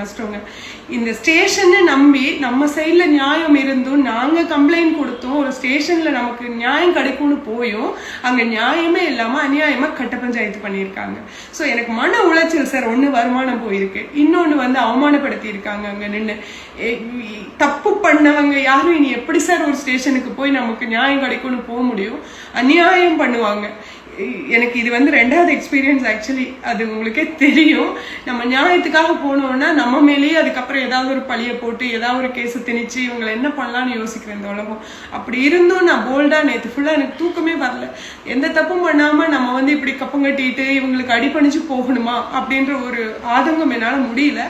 கஷ்டங்க. இந்த ஸ்டேஷனை நம்பி நம்ம சைடுல நியாயம் இருந்தும் நாங்க கம்ப்ளைண்ட் கொடுத்தோம் ஒரு ஸ்டேஷன்ல நமக்கு நியாயம் கிடைக்கும்னு போயும் அங்க நியாயமே இல்லாமல் அநியாயமா கட்ட பஞ்சாயத்து பண்ணியிருக்காங்க. ஸோ எனக்கு மன உளைச்சல் சார் ஒன்று வருமானம் போயிருக்கு. இன்னொன்னு வந்து அவமானப்படுத்தி இருக்காங்க அங்க நின்று தப்பு பண்ணவங்க யாரும் இனி எப்படி சார் ஒரு ஸ்டேஷனுக்கு போய் நமக்கு நியாயம் கிடைக்கும்னு போக முடியும்? அநியாயம் பண்ணுவாங்க. எனக்கு இது வந்து ரெண்டாவது எக்ஸ்பீரியன்ஸ் ஆக்சுவலி அது உங்களுக்கே தெரியும். நம்ம நியாயத்துக்காக போனோம்னா நம்ம மேலேயே அதுக்கப்புறம் ஏதாவது ஒரு பழியை போட்டு ஏதாவது ஒரு கேஸை திணிச்சு இவங்களை என்ன பண்ணலாம்னு யோசிக்கிறேன் இந்த உலகம். அப்படி இருந்தும் நான் போல்டா நேற்று ஃபுல்லாக எனக்கு தூக்கமே வரல. எந்த தப்பும் பண்ணாமல் நம்ம வந்து இப்படி கப்பம் கட்டிட்டு இவங்களுக்கு அடிபணிச்சு போகணுமா அப்படின்ற ஒரு ஆதங்கம் என்னால் முடியல.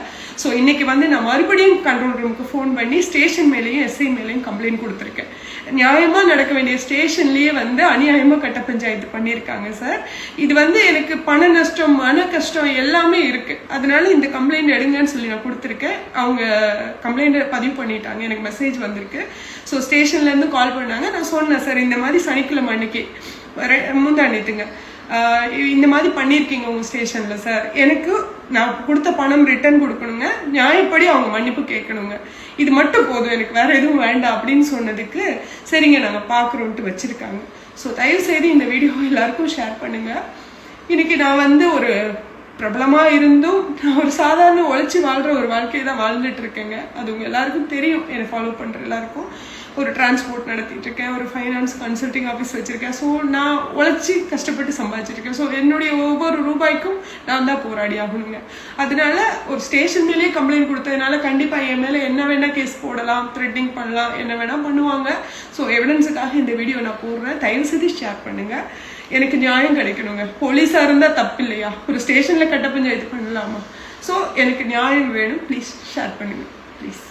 ஸோ இன்னைக்கு வந்து நான் மறுபடியும் கண்ட்ரோல் ரூமுக்கு ஃபோன் பண்ணி ஸ்டேஷன் மேலேயும் எஸ்ஐ மேலேயும் கம்ப்ளைண்ட் கொடுத்துருக்கேன். நியாயமா நடக்க வேண்டிய ஸ்டேஷன்லயே வந்து அநியாயமா கட்ட பஞ்சாயத்து பண்ணியிருக்காங்க சார். இது வந்து எனக்கு பண நஷ்டம் மன கஷ்டம் எல்லாமே இருக்கு. அதனால இந்த கம்ப்ளைண்ட் எடுங்கன்னு சொல்லி நான் கொடுத்துருக்கேன். அவங்க கம்ப்ளைண்ட்டை பதிவு பண்ணிட்டாங்க. எனக்கு மெசேஜ் வந்திருக்கு. ஸோ ஸ்டேஷன்ல இருந்து கால் பண்ணாங்க. நான் சொன்னேன் சார் இந்த மாதிரி சனிக்கிழமை அன்னைக்கு. வர முந்தாண்டித்துங்க இந்த மாதிரி பண்ணியிருக்கீங்க உங்கள் ஸ்டேஷனில் சார் எனக்கு நான் கொடுத்த பணம் ரிட்டர்ன் கொடுக்கணுங்க. நியாயப்படி அவங்க மன்னிப்பு கேட்கணுங்க. இது மட்டும் போதும். எனக்கு வேற எதுவும் வேண்டாம் அப்படின்னு சொன்னதுக்கு சரிங்க நாங்கள் பார்க்குறோன்ட்டு வச்சுருக்காங்க. ஸோ தயவு செய்து இந்த வீடியோ எல்லாருக்கும் ஷேர் பண்ணுங்கள் இன்னைக்கு நான் வந்து ஒரு பிரபலமாக இருந்தும் நான் ஒரு சாதாரண உழைச்சி வாழ்கிற ஒரு வாழ்க்கையை தான் வாழ்ந்துட்டு இருக்கேங்க. அது உங்கள் எல்லாருக்கும் தெரியும். என்னை ஃபாலோ பண்ணுற எல்லாருக்கும். ஒரு டிரான்ஸ்போர்ட் நடத்திட்டு இருக்கேன் ஒரு ஃபைனான்ஸ் கன்சல்டிங் ஆஃபீஸ் வச்சிருக்கேன். ஸோ நான் உழைச்சி கஷ்டப்பட்டு சம்பாதிச்சிருக்கேன். ஸோ என்னுடைய ஒவ்வொரு ரூபாய்க்கும் நான் தான் போராடி ஆகணுங்க. அதனால ஒரு ஸ்டேஷன் மேலேயே கம்ப்ளைண்ட் கொடுத்ததுனால கண்டிப்பாக என் மேலே என்ன வேணா கேஸ் போடலாம் த்ரெட்டிங் பண்ணலாம் என்ன வேணா பண்ணுவாங்க. ஸோ எவிடன்ஸுக்காக இந்த வீடியோ நான் போடுறேன். தயவு செய்து ஷேர் பண்ணுங்க. எனக்கு நியாயம் கிடைக்கணுங்க. போலீஸாக இருந்தால் தப்பு இல்லையா ஒரு ஸ்டேஷனில் கட்ட பஞ்சாயத்து பண்ணலாமா? ஸோ எனக்கு நியாயம் வேணும். ப்ளீஸ் ஷேர் பண்ணுங்க. ப்ளீஸ்